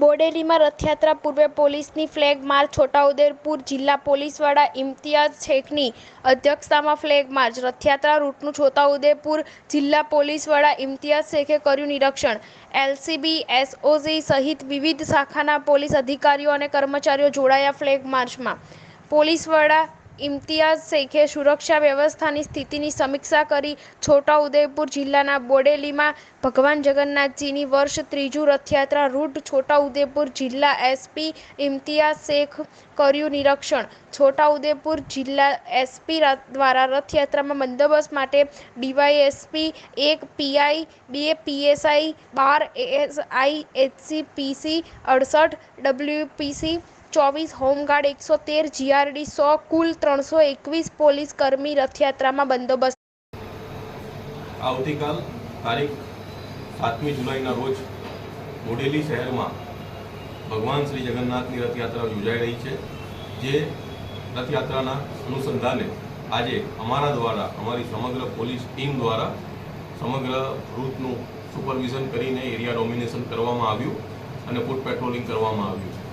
બોડેલીમાં રથયાત્રા પૂર્વે પોલીસની flag March, Chhota Udepur જિલ્લા પોલીસ વડા ઇમ્તિયાઝ શેખની અધ્યક્ષતામાં ફ્લેગ માર્ચ. રથયાત્રા રૂટનું છોટાઉદેપુર જિલ્લા પોલીસ વડા ઇમ્તિયાઝ શેખે કર્યું નિરીક્ષણ. એલસીબી, એસઓજી સહિત વિવિધ શાખાના પોલીસ અધિકારીઓ અને કર્મચારીઓ જોડાયા ફ્લેગ માર્ચમાં. પોલીસ વડા ઇમ્તિયાઝ શેખે સુરક્ષા વ્યવસ્થાની સ્થિતિની સમીક્ષા કરી છોટાઉદેપુર જિલ્લાના બોડેલીમાં ભગવાન જગન્નાથજીની વર્ષ ત્રીજું રથયાત્રા રૂટ છોટાઉદેપુર જિલ્લા એસપી ઇમ્તિયાઝ શેખ કર્યું નિરીક્ષણ. છોટાઉદેપુર જિલ્લા એસપી દ્વારા રથયાત્રામાં બંદોબસ્ત માટે ડીવાયએસપી એક પીઆઈ, બે પીએસઆઈ, બાર એએસઆઈ એચસીપીસી અડસઠ ડબ્લ્યુપીસી ચોવીસ હોમગાર્ડ, એકસો તેર જીઆરડી, સો કુલ ત્રણસો એકવીસ પોલીસ કર્મી રથયાત્રામાં બંદોબસ્ત. આવતીકાલ તારીખ સાતમી જુલાઈના રોજ બોડેલી શહેરમાં ભગવાન શ્રી જગન્નાથની રથયાત્રા યોજાઈ રહી છે, જે રથયાત્રાના અનુસંધાને આજે અમારા દ્વારા, અમારી સમગ્ર પોલીસ ટીમ દ્વારા, સમગ્ર રૂટનું સુપરવિઝન કરીને એરિયા ડોમિનેશન કરવામાં આવ્યું અને ફૂટ પેટ્રોલિંગ કરવામાં આવ્યું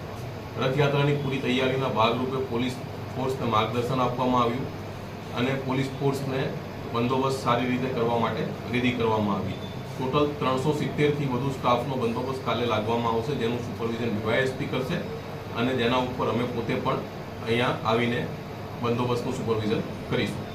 રથયાત્રાની પૂરી તૈયારીના ભાગરૂપે પોલીસ ફોર્સને માર્ગદર્શન આપવામાં આવ્યું અને પોલીસ ફોર્સને બંદોબસ્ત સારી રીતે કરવા માટે રેડી કરવામાં આવી. ટોટલ ત્રણસો સિત્તેરથી વધુ સ્ટાફનો બંદોબસ્ત કાલે લાગવામાં આવશે, જેનું સુપરવિઝન ડીવાયએસપી કરશે અને જેના ઉપર અમે પોતે પણ અહીંયા આવીને બંદોબસ્તનું સુપરવિઝન કરીશું.